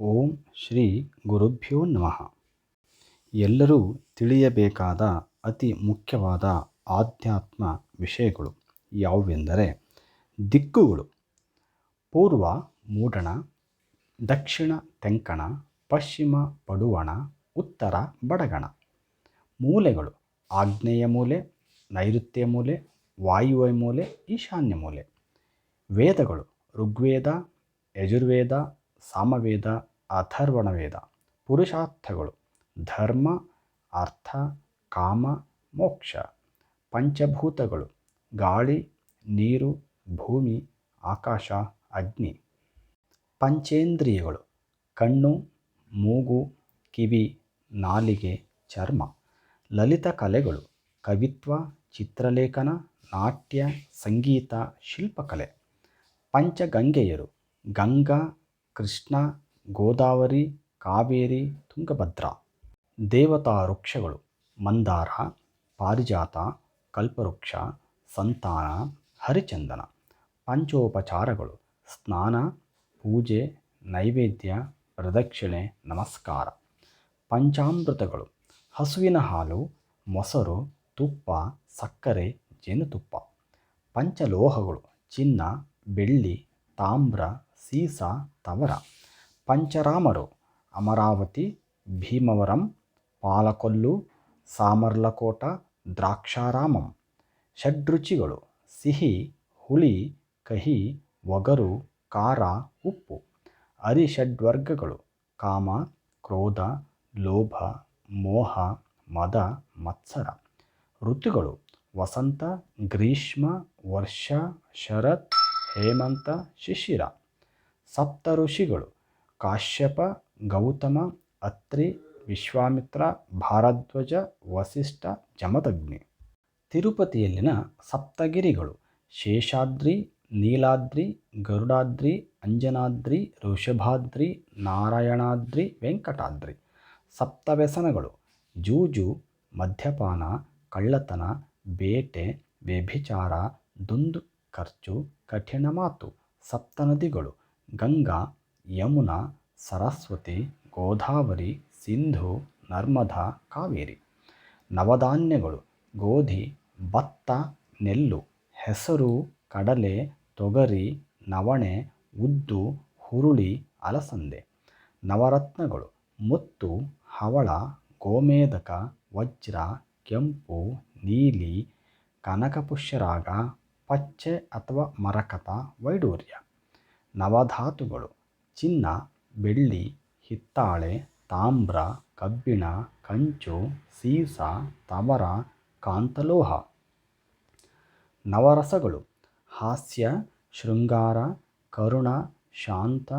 ಓಂ ಶ್ರೀ ಗುರುಭ್ಯೋ ನಮಃ. ಎಲ್ಲರೂ ತಿಳಿಯಬೇಕಾದ ಅತಿ ಮುಖ್ಯವಾದ ಆಧ್ಯಾತ್ಮ ವಿಷಯಗಳು ಯಾವುವೆಂದರೆ ದಿಕ್ಕುಗಳು. ಪೂರ್ವ ಮೂಡಣ, ದಕ್ಷಿಣ ತೆಂಕಣ, ಪಶ್ಚಿಮ ಪಡುವಣ, ಉತ್ತರ ಬಡಗಣ. ಮೂಲೆಗಳು ಆಗ್ನೇಯ ಮೂಲೆ, ನೈಋತ್ಯ ಮೂಲೆ, ವಾಯುವ್ಯ ಮೂಲೆ, ಈಶಾನ್ಯ ಮೂಲೆ. ವೇದಗಳು ಋಗ್ವೇದ, ಯಜುರ್ವೇದ ಸಾಮವೇದ ಅಥರ್ವಣ ವೇದ ಪುರುಷಾರ್ಥಗಳು, ಧರ್ಮ, ಅರ್ಥ, ಕಾಮ, ಮೋಕ್ಷ, ಪಂಚಭೂತಗಳು, ಗಾಳಿ, ನೀರು, ಭೂಮಿ, ಆಕಾಶ, ಅಗ್ನಿ. ಪಂಚೇಂದ್ರಿಯಗಳು, ಕಣ್ಣು, ಮೂಗು, ಕಿವಿ, ನಾಲಿಗೆ, ಚರ್ಮ. ಲಲಿತ ಕಲೆಗಳು, ಕವಿತ್ವ, ಚಿತ್ರಲೇಖನ, ನಾಟ್ಯ, ಸಂಗೀತ, ಶಿಲ್ಪಕಲೆ. ಪಂಚಗಂಗೆಯರು, ಗಂಗಾ ಕೃಷ್ಣ, ಗೋದಾವರಿ, ಕಾವೇರಿ, ತುಂಗಭದ್ರಾ, ದೇವತಾ ವೃಕ್ಷಗಳು, ಮಂದಾರ, ಪಾರಿಜಾತ, ಕಲ್ಪವೃಕ್ಷ, ಸಂತಾನ, ಹರಿಚಂದನ, ಪಂಚೋಪಚಾರಗಳು, ಸ್ನಾನ, ಪೂಜೆ, ನೈವೇದ್ಯ ಪ್ರದಕ್ಷಿಣೆ ನಮಸ್ಕಾರ. ಪಂಚಾಮೃತಗಳು, ಹಸುವಿನ ಹಾಲು, ಮೊಸರು, ತುಪ್ಪ, ಸಕ್ಕರೆ, ಜೇನುತುಪ್ಪ. ಪಂಚಲೋಹಗಳು, ಚಿನ್ನ, ಬೆಳ್ಳಿ, ತಾಮ್ರ ಸೀಸ ತವರ. ಪಂಚರಾಮರು, ಅಮರಾವತಿ, ಭೀಮವರಂ, ಪಾಲಕೊಲ್ಲು, ಸಾಮರ್ಲಕೋಟ, ದ್ರಾಕ್ಷಾರಾಮಂ. ಷಡ್ರುಚಿಗಳು, ಸಿಹಿ, ಹುಳಿ, ಕಹಿ, ಒಗರು, ಖಾರ, ಉಪ್ಪು. ಅರಿಷಡ್ವರ್ಗಗಳು, ಕಾಮ, ಕ್ರೋಧ, ಲೋಭ, ಮೋಹ, ಮದ, ಮತ್ಸರ. ಋತುಗಳು, ವಸಂತ, ಗ್ರೀಷ್ಮ, ವರ್ಷ, ಶರತ್, ಹೇಮಂತ, ಶಿಶಿರ. ಸಪ್ತ ಋಷಿಗಳು ಕಾಶ್ಯಪ, ಗೌತಮ, ಅತ್ರಿ, ವಿಶ್ವಾಮಿತ್ರ, ಭಾರದ್ವಾಜ, ವಸಿಷ್ಠ, ಜಮದಗ್ನಿ. ತಿರುಪತಿಯಲ್ಲಿನ ಸಪ್ತಗಿರಿಗಳು ಶೇಷಾದ್ರಿ, ನೀಲಾದ್ರಿ, ಗರುಡಾದ್ರಿ, ಅಂಜನಾದ್ರಿ, ಋಷಭಾದ್ರಿ, ನಾರಾಯಣಾದ್ರಿ, ವೆಂಕಟಾದ್ರಿ. ಸಪ್ತವ್ಯಸನಗಳು ಜೂಜು, ಮದ್ಯಪಾನ, ಕಳ್ಳತನ, ಬೇಟೆ, ವ್ಯಭಿಚಾರ, ದುಂದು, ಖರ್ಚು, ಕಠಿಣ ಮಾತು. ಸಪ್ತನದಿಗಳು ಗಂಗಾ, ಯಮುನಾ, ಸರಸ್ವತಿ, ಗೋದಾವರಿ, ಸಿಂಧು, ನರ್ಮದಾ, ಕಾವೇರಿ. ನವಧಾನ್ಯಗಳು ಗೋಧಿ, ಭತ್ತ, ನೆಲ್ಲು, ಹೆಸರು, ಕಡಲೆ, ತೊಗರಿ, ನವಣೆ, ಉದ್ದು, ಹುರುಳಿ, ಅಲಸಂದೆ. ನವರತ್ನಗಳು ಮುತ್ತು, ಹವಳ, ಗೋಮೇಧಕ, ವಜ್ರ, ಕೆಂಪು, ನೀಲಿ, ಕನಕಪುಷ್ಯರಾಗ, ಪಚ್ಚೆ ಅಥವಾ ಮರಕತ, ವೈಡೂರ್ಯ. ನವಧಾತುಗಳು. ಚಿನ್ನ, ಬೆಳ್ಳಿ, ಹಿತ್ತಾಳೆ, ತಾಮ್ರ, ಕಬ್ಬಿಣ, ಕಂಚು, ಸೀಸ, ತವರ, ಕಾಂತಲೋಹ. ನವರಸಗಳು. ಹಾಸ್ಯ, ಶೃಂಗಾರ, ಕರುಣ, ಶಾಂತ,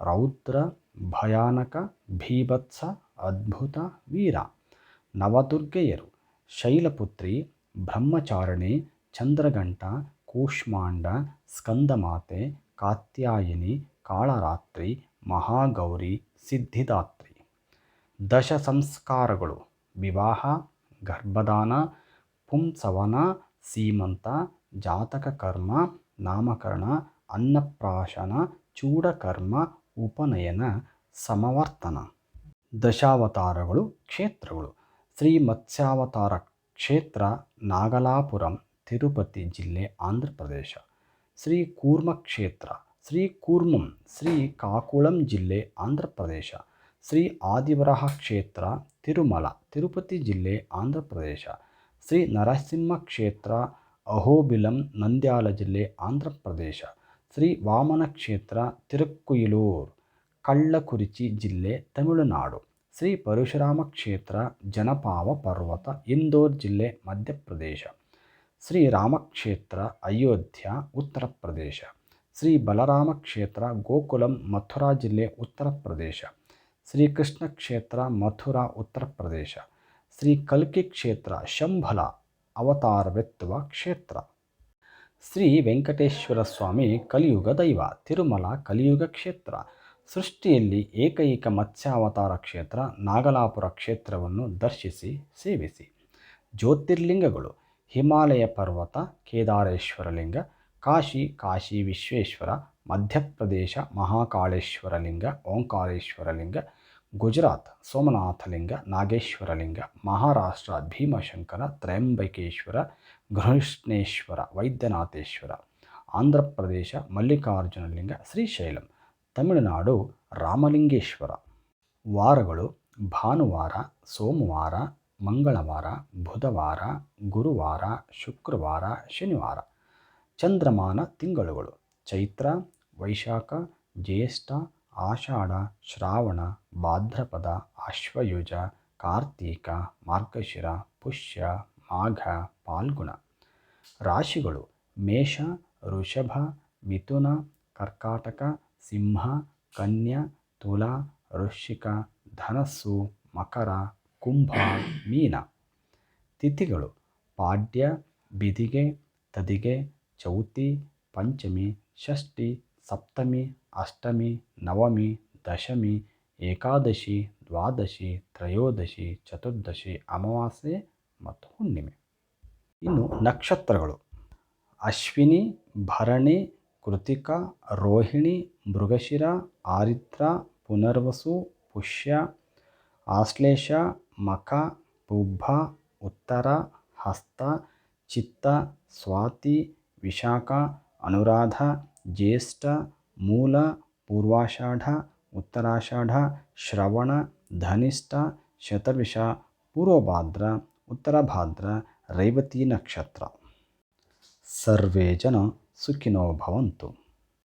ರೌದ್ರ, ಭಯಾನಕ, ಭೀಭತ್ಸ, ಅದ್ಭುತ, ವೀರ. ನವದುರ್ಗೆಯರು. ಶೈಲಪುತ್ರಿ, ಬ್ರಹ್ಮಚಾರಣಿ ಚಂದ್ರಗಂಟ ಕೂಷ್ಮಾಂಡ, ಸ್ಕಂದಮಾತೆ ಕಾತ್ಯಾಯಿನಿ, ಕಾಳರಾತ್ರಿ, ಮಹಾಗೌರಿ, ಸಿದ್ಧಿದಾತ್ರಿ. ದಶ ಸಂಸ್ಕಾರಗಳು. ವಿವಾಹ, ಗರ್ಭದಾನ, ಪುಂಸವನ, ಸೀಮಂತ, ಜಾತಕ ಕರ್ಮ, ನಾಮಕರಣ, ಅನ್ನಪ್ರಾಶನ, ಚೂಡಕರ್ಮ, ಉಪನಯನ, ಸಮವರ್ತನ. ದಶಾವತಾರಗಳು, ಕ್ಷೇತ್ರಗಳು. ಶ್ರೀ ಮತ್ಸ್ಯಾವತಾರ ಕ್ಷೇತ್ರ, ನಾಗಲಾಪುರಂ, ತಿರುಪತಿ ಜಿಲ್ಲೆ ಆಂಧ್ರ ಪ್ರದೇಶ ಶ್ರೀ ಕೂರ್ಮ ಕ್ಷೇತ್ರ ಶ್ರೀ ಕೂರ್ಮಂ ಶ್ರೀ ಕಾಕುಳಂ ಜಿಲ್ಲೆ ಆಂಧ್ರ ಪ್ರದೇಶ ಶ್ರೀ ಆದಿವರಹ ಕ್ಷೇತ್ರ ತಿರುಮಲ, ತಿರುಪತಿ ಜಿಲ್ಲೆ ಆಂಧ್ರ ಪ್ರದೇಶ ಶ್ರೀ ನರಸಿಂಹ ಕ್ಷೇತ್ರ ಅಹೋಬಿಲಂ, ನಂದ್ಯಾಲ ಜಿಲ್ಲೆ ಆಂಧ್ರ ಪ್ರದೇಶ ಶ್ರೀ ವಾಮನ ಕ್ಷೇತ್ರ ತಿರುಕ್ಕುಯಿಲೂರ್, ಕಳ್ಳಕುರಿಚಿ ಜಿಲ್ಲೆ, ತಮಿಳುನಾಡು ಶ್ರೀ ಪರಶುರಾಮ ಕ್ಷೇತ್ರ ಜನಪಾವ ಪರ್ವತ, ಇಂದೋರ್ ಜಿಲ್ಲೆ, ಮಧ್ಯಪ್ರದೇಶ. ಶ್ರೀ ರಾಮಕ್ಷೇತ್ರ, ಅಯೋಧ್ಯ, ಉತ್ತರ ಪ್ರದೇಶ. ಶ್ರೀ ಬಲರಾಮ ಕ್ಷೇತ್ರ ಗೋಕುಲಂ, ಮಥುರಾ ಜಿಲ್ಲೆ, ಉತ್ತರ ಪ್ರದೇಶ. ಶ್ರೀ ಕೃಷ್ಣ ಕ್ಷೇತ್ರ ಮಥುರಾ, ಉತ್ತರ ಪ್ರದೇಶ. ಶ್ರೀ ಕಲ್ಕಿ ಕ್ಷೇತ್ರ ಶಂಭಲ, ಅವತಾರವೆತ್ತುವ ಕ್ಷೇತ್ರ. ಶ್ರೀ ವೆಂಕಟೇಶ್ವರ ಸ್ವಾಮಿ, ಕಲಿಯುಗ ದೈವ, ತಿರುಮಲ, ಕಲಿಯುಗ ಕ್ಷೇತ್ರ. ಸೃಷ್ಟಿಯಲ್ಲಿ ಏಕೈಕ ಮತ್ಸ್ಯಾವತಾರ ಕ್ಷೇತ್ರ, ನಾಗಲಾಪುರ ಕ್ಷೇತ್ರವನ್ನು ದರ್ಶಿಸಿ, ಸೇವಿಸಿ. ಜ್ಯೋತಿರ್ಲಿಂಗಗಳು. ಹಿಮಾಲಯ ಪರ್ವತ, ಕೇದಾರೇಶ್ವರ ಲಿಂಗ, ಕಾಶಿ ಕಾಶಿ ವಿಶ್ವೇಶ್ವರ, ಮಧ್ಯಪ್ರದೇಶ ಮಹಾಕಾಳೇಶ್ವರಲಿಂಗ ಓಂಕಾರೇಶ್ವರಲಿಂಗ ಗುಜರಾತ್ ಸೋಮನಾಥಲಿಂಗ ನಾಗೇಶ್ವರಲಿಂಗ ಮಹಾರಾಷ್ಟ್ರ, ಭೀಮಶಂಕರ, ತ್ರಯಂಬಕೇಶ್ವರ, ಘೃಷ್ಣೇಶ್ವರ, ವೈದ್ಯನಾಥೇಶ್ವರ ಆಂಧ್ರ ಪ್ರದೇಶ ಮಲ್ಲಿಕಾರ್ಜುನಲಿಂಗ ಶ್ರೀಶೈಲಂ, ತಮಿಳುನಾಡು, ರಾಮಲಿಂಗೇಶ್ವರ. ವಾರಗಳು ಭಾನುವಾರ, ಸೋಮವಾರ ಮಂಗಳವಾರ, ಬುಧವಾರ, ಗುರುವಾರ, ಶುಕ್ರವಾರ, ಶನಿವಾರ. ಚಂದ್ರಮಾನ ತಿಂಗಳುಗಳು. ಚೈತ್ರ, ವೈಶಾಖ, ಜ್ಯೇಷ್ಠ, ಆಷಾಢ, ಶ್ರಾವಣ, ಭಾದ್ರಪದ, ಅಶ್ವಯುಜ, ಕಾರ್ತೀಕ, ಮಾರ್ಗಶಿರ, ಪುಷ್ಯ, ಮಾಘ, ಪಾಲ್ಗುಣ. ರಾಶಿಗಳು. ಮೇಷ ಋಷಭ ಮಿಥುನ, ಕರ್ಕಾಟಕ, ಸಿಂಹ, ಕನ್ಯಾ, ತುಲಾ, ವೃಶ್ಚಿಕ, ಧನಸ್ಸು, ಮಕರ ಕುಂಭ, ಮೀನ. ತಿಥಿಗಳು. ಪಾಡ್ಯ ಬಿದಿಗೆ ತದಿಗೆ, ಚೌತಿ, ಪಂಚಮಿ, ಷಷ್ಠಿ, ಸಪ್ತಮಿ, ಅಷ್ಟಮಿ, ನವಮಿ, ದಶಮಿ, ಏಕಾದಶಿ, ದ್ವಾದಶಿ, ತ್ರಯೋದಶಿ, ಚತುರ್ದಶಿ, ಅಮಾವಾಸ್ಯೆ ಮತ್ತು ಹುಣ್ಣಿಮೆ. ಇನ್ನು ನಕ್ಷತ್ರಗಳು. ಅಶ್ವಿನಿ, ಭರಣಿ, ಕೃತಿಕ, ರೋಹಿಣಿ, ಮೃಗಶಿರ, ಆರಿತ್ರ, ಪುನರ್ವಸು, ಪುಷ್ಯ, ಆಶ್ಲೇಷ ಮಖ ಪುಬ್ಬ, ಉತ್ತರ, ಹಸ್ತ, ಚಿತ್ತ, ಸ್ವಾತಿ, ವಿಶಾಖ, ಅನುರಾಧ, ಜ್ಯೇಷ್ಠ, ಮೂಲ, ಪೂರ್ವಾಷಾಢ, ಉತ್ತರಾಷಾಢ, ಶ್ರವಣ, ಧನಿಷ್ಠ ಶತಭಿಷ ಪೂರ್ವಭಾದ್ರ, ಉತ್ತರಭಾದ್ರ, ರೇವತಿ ನಕ್ಷತ್ರ. ಸರ್ವೇ ಜನ ಸುಖಿನೋ ಭವಂತು.